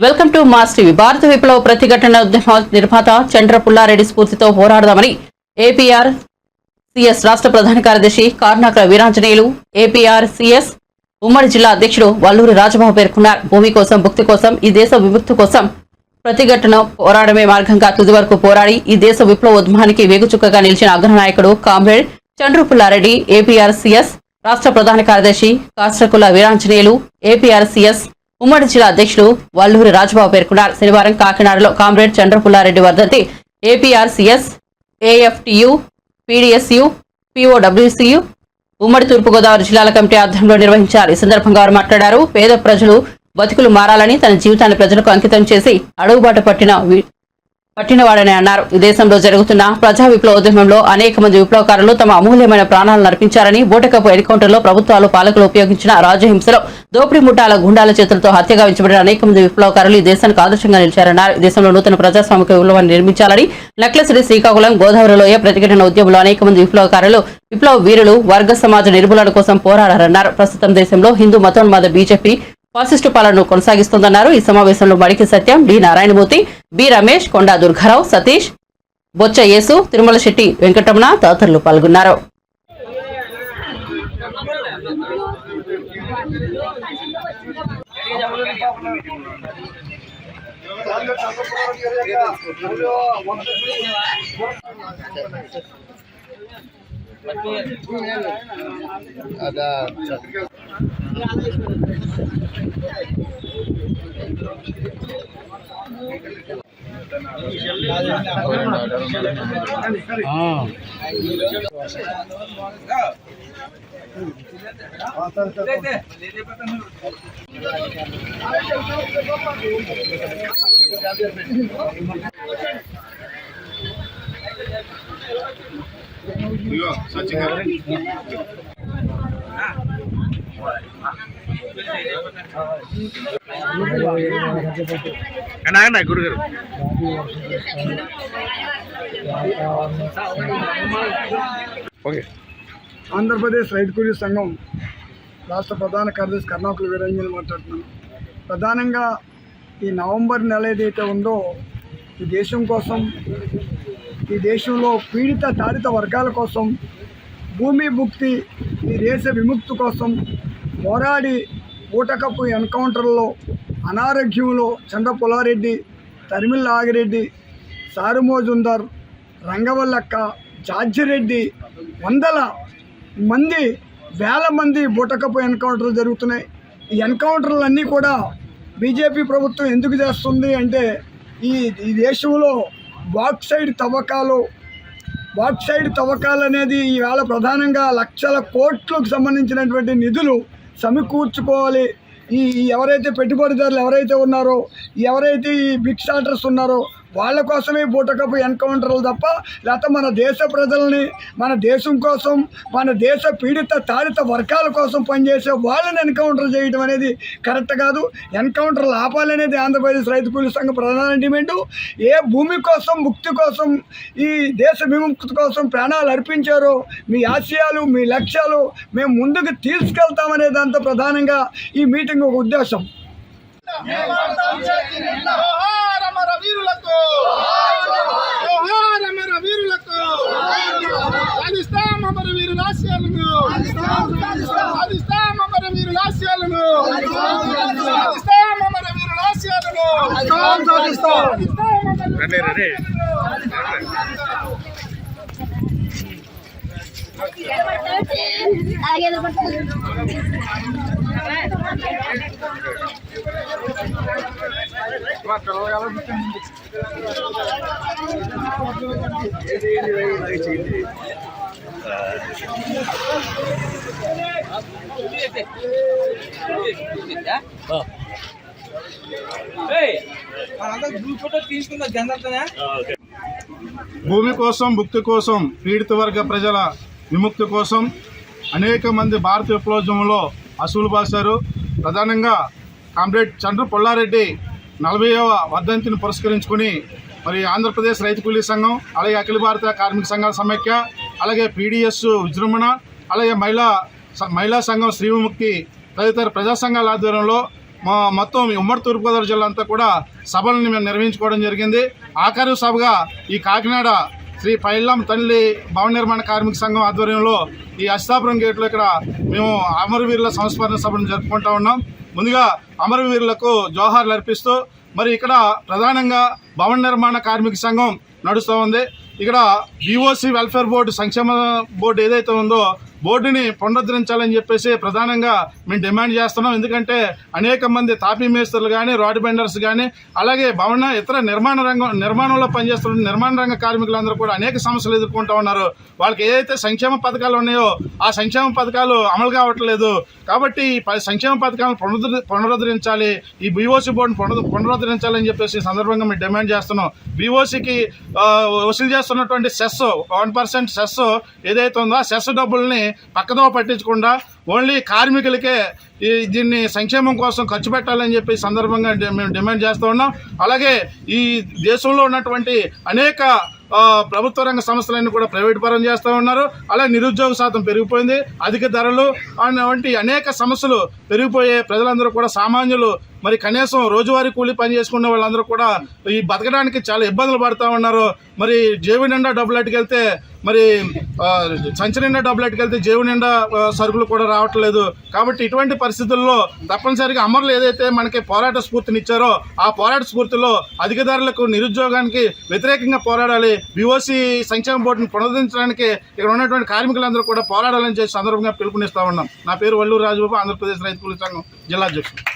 Welcome to mass TV. భారత విప్లవ ప్రతిఘటన ఉద్యమ నిర్మాత చంద్ర పుల్లారెడ్డి స్ఫూర్తితో పోరాడదామని ఏపీఆర్ సిఎస్ రాష్ట్ర ప్రధాన కార్యదర్శి కార్నాకర వీరాంజనేయులు ఏపీఆర్ సిఎస్ ఉమ్మడి జిల్లా అధ్యక్షుడు వల్లూరి రాజబాబు పేర్కొన్నారు. భూమి కోసం భుక్తి కోసం ఈ దేశ విముక్తి కోసం ప్రతిఘటన పోరాడమే మార్గంగా తుది వరకు పోరాడి ఈ దేశ విప్లవ ఉద్యమానికి వేగుచుక్కగా నిలిచిన అగ్రనాయకుడు comrade Chandra Pullareddy APR CS రాష్ట్ర ప్రధాన కార్యదర్శి కాస్ట్రకుల వీరాంజనేయులు ఏపీఆర్ సిఎస్ ఉమ్మడి జిల్లా అధ్యక్షులు వల్లూరి రాజబాబు పేర్కొన్నారు. శనివారం కాకినాడలో కామ్రేడ్ చంద్రపుల్లారెడ్డి వర్ధంతి ఏపీఆర్సీఎస్ ఏఎఫ్టియు పీడీఎస్యు పిఓడబ్ల్యూసీయు ఉమ్మడి తూర్పుగోదావరి జిల్లాల కమిటీ ఆధ్వర్యంలో నిర్వహించారు. ఈ సందర్భంగా వారు మాట్లాడారు. పేద ప్రజలు బతుకులు మారాలని తన జీవితాన్ని ప్రజలకు అంకితం చేసి అడుగుబాటు పట్టిన పట్టినవాడని అన్నారు. దేశంలో జరుగుతున్న ప్రజా విప్లవ ఉద్యమంలో అనేక మంది విప్లవకారులు తమ అమూల్యమైన ప్రాణాలను నర్పించారని బోటకపు ఎన్కౌంటర్లో ప్రభుత్వాలు పాలకులు ఉపయోగించిన రాజహింసలో దోపిడీ ముఠాల గుండాల చేతులతో హత్యగా ఉంచబడిన అనేక మంది విప్లవకారులు ఈ దేశానికి ఆదర్శంగా నిలిచారన్నారు. దేశంలో నూతన ప్రజాస్వామిక విప్లవాన్ని నిర్మించాలని నక్లెసరి శ్రీకాకుళం గోదావరిలోయ ప్రతిఘటన ఉద్యమంలో అనేక మంది విప్లవకారులు విప్లవ వీరులు వర్గ సమాజ నిర్మూలన కోసం పోరాడారన్నారు. ప్రస్తుతం దేశంలో హిందూ మతోన్మాద బీజేపీ ఫాసిస్టు పాలనను కొనసాగిస్తోందన్నారు. ఈ సమావేశంలో మడికి సత్యం డి నారాయణమూర్తి బి రమేష్ కొండా దుర్గారావు సతీష్ బొచ్చ యేసు తిరుమల శెట్టి వెంకటరమణ తదితరులు పాల్గొన్నారు. అదా సచిన్ గారు గురుగారు. ఓకే. ఆంధ్రప్రదేశ్ రైతు కూలీ సంఘం రాష్ట్ర ప్రధాన కార్యదర్శి కర్ణాకుల వీరంజన్ మాట్లాడుతున్నాను. ప్రధానంగా ఈ నవంబర్ నెల ఏదైతే ఉందో ఈ దేశం కోసం ఈ దేశంలో పీడిత తాడిత వర్గాల కోసం భూమి భుక్తి ఈ దేశ విముక్తి కోసం పోరాడి ఊటకపు ఎన్కౌంటర్లో అనారోగ్యంలో చంద్ర పుల్లారెడ్డి తరిమిల్ నాగిరెడ్డి సారుమోజుందర్ రంగవల్లక్క జార్జిరెడ్డి వందల మంది వేల మంది బూటకపు ఎన్కౌంటర్లు జరుగుతున్నాయి. ఈ ఎన్కౌంటర్లన్నీ కూడా బీజేపీ ప్రభుత్వం ఎందుకు చేస్తుంది అంటే ఈ ఈ దేశంలో బాక్సైడ్ తవ్వకాలు బాక్సైడ్ తవ్వకాలు అనేది ఈవేళ ప్రధానంగా లక్షల కోట్లకు సంబంధించినటువంటి నిధులు సమకూర్చుకోవాలి. ఈ ఎవరైతే పెట్టుబడిదారులు ఎవరైతే ఉన్నారో ఎవరైతే ఈ బిగ్ స్టార్టర్స్ ఉన్నారో వాళ్ళ కోసమే బూటకపు ఎన్కౌంటర్లు తప్ప లేకపోతే మన దేశ ప్రజల్ని మన దేశం కోసం మన దేశ పీడిత తాడిత వర్గాల కోసం పనిచేసే వాళ్ళని ఎన్కౌంటర్ చేయడం అనేది కరెక్ట్ కాదు ఎన్కౌంటర్లు ఆపాలనేది ఆంధ్రప్రదేశ్ రైతు కూలీ సంఘ ప్రధాన డిమాండు ఏ భూమి కోసం ముక్తి కోసం ఈ దేశ విముక్తి కోసం ప్రాణాలు అర్పించారో మీ ఆశయాలు మీ లక్ష్యాలు మేము ముందుకు తీసుకెళ్తామనే దాంతో ప్రధానంగా ఈ మీటింగ్ ఒక ఉద్దేశం ఆశయాలను సాధిస్తాం అమర భూమి కోసం భుక్తి కోసం పీడిత వర్గ ప్రజల విముక్తి కోసం అనేక మంది భారత విప్లవంలో అసూలు బాశారు ప్రధానంగా కామ్రేడ్ చంద్ర పొల్లారెడ్డి నలభైవ వర్ధంతిని పురస్కరించుకుని మరి ఆంధ్రప్రదేశ్ రైతు కూలీ సంఘం అలాగే అఖిల భారత కార్మిక సంఘాల సమైక్య అలాగే పీడిఎస్ విజృంభణ అలాగే మహిళా మహిళా సంఘం శ్రీవిముక్తి తదితర ప్రజా సంఘాల ఆధ్వర్యంలో మా మొత్తం ఉమ్మడి తూర్పుగోదావరి జిల్లా అంతా కూడా సభలను మేము నిర్వహించుకోవడం జరిగింది. ఆఖరి సభగా ఈ కాకినాడ శ్రీ పైల్లం తల్లి భవన నిర్మాణ కార్మిక సంఘం ఆధ్వర్యంలో ఈ అష్టాపురం గేట్లో ఇక్కడ మేము అమరవీరుల సంస్మరణ సభను జరుపుకుంటా ఉన్నాం. ముందుగా అమరవీరులకు జోహార్లు అర్పిస్తూ మరి ఇక్కడ ప్రధానంగా భవన నిర్మాణ కార్మిక సంఘం నడుస్తూ ఉంది. ఇక్కడ బీఓసి వెల్ఫేర్ బోర్డు సంక్షేమ బోర్డు ఏదైతే ఉందో బోర్డుని పునరుద్ధరించాలని చెప్పేసి ప్రధానంగా మేము డిమాండ్ చేస్తున్నాం. ఎందుకంటే అనేక మంది తాపీ మేస్త్రులు కానీ రోడ్ బెండర్స్ కానీ అలాగే భవన ఇతర నిర్మాణ రంగం నిర్మాణంలో పనిచేస్తున్న నిర్మాణ రంగ కార్మికులందరూ కూడా అనేక సమస్యలు ఎదుర్కొంటూ ఉన్నారు. వాళ్ళకి ఏదైతే సంక్షేమ పథకాలు ఉన్నాయో ఆ సంక్షేమ పథకాలు అమలు కావట్లేదు. కాబట్టి ఈ సంక్షేమ పథకాలను పునరుద్ధరి పునరుద్ధరించాలి. ఈ బీఓసీ బోర్డును పునరు పునరుద్ధరించాలని చెప్పేసి సందర్భంగా మేము డిమాండ్ చేస్తున్నాం. బీఓసీకి వసూలు చేస్తున్నటువంటి సెస్ వన్ పర్సెంట్ సెస్ ఏదైతే ఉందో ఆ సెస్ డబ్బుల్ని పక్కదో పట్టించకుండా ఓన్లీ కార్మికులకే ఈ దీన్ని సంక్షేమం కోసం ఖర్చు పెట్టాలని చెప్పి సందర్భంగా మేము డిమాండ్ చేస్తూ ఉన్నాం. అలాగే ఈ దేశంలో ఉన్నటువంటి అనేక ప్రభుత్వ రంగ సంస్థలన్నీ కూడా ప్రైవేట్ పరం చేస్తూ ఉన్నారు. అలాగే నిరుద్యోగ శాతం పెరిగిపోయింది. అధిక ధరలు అనే వంటి అనేక సమస్యలు పెరిగిపోయే ప్రజలందరూ కూడా సామాన్యులు మరి కనీసం రోజువారీ కూలీ పని చేసుకునే వాళ్ళందరూ కూడా ఈ బతకడానికి చాలా ఇబ్బందులు పడుతూ ఉన్నారు. మరి జేబు నిండా డబ్బులు అట్టుకెళ్తే మరి సంచి నిండా డబ్బులు అట్టుకెళ్తే జేబు నిండా సరుకులు కూడా రావట్లేదు. కాబట్టి ఇటువంటి పరిస్థితుల్లో తప్పనిసరిగా అమరులు ఏదైతే మనకి పోరాట స్ఫూర్తినిచ్చారో ఆ పోరాట స్ఫూర్తిలో అధికదారులకు నిరుద్యోగానికి వ్యతిరేకంగా పోరాడాలి. బీఓసీ సంక్షేమ బోర్డును పునరుద్ధరించడానికి ఇక్కడ ఉన్నటువంటి కార్మికులందరూ కూడా పోరాడాలని చేసి సందర్భంగా పిలుపునిస్తా ఉన్నాం. నా పేరు వల్లూరు రాజబాబు ఆంధ్రప్రదేశ్ రైతు కూలీ సంఘం జిల్లా అధ్యక్షుడు.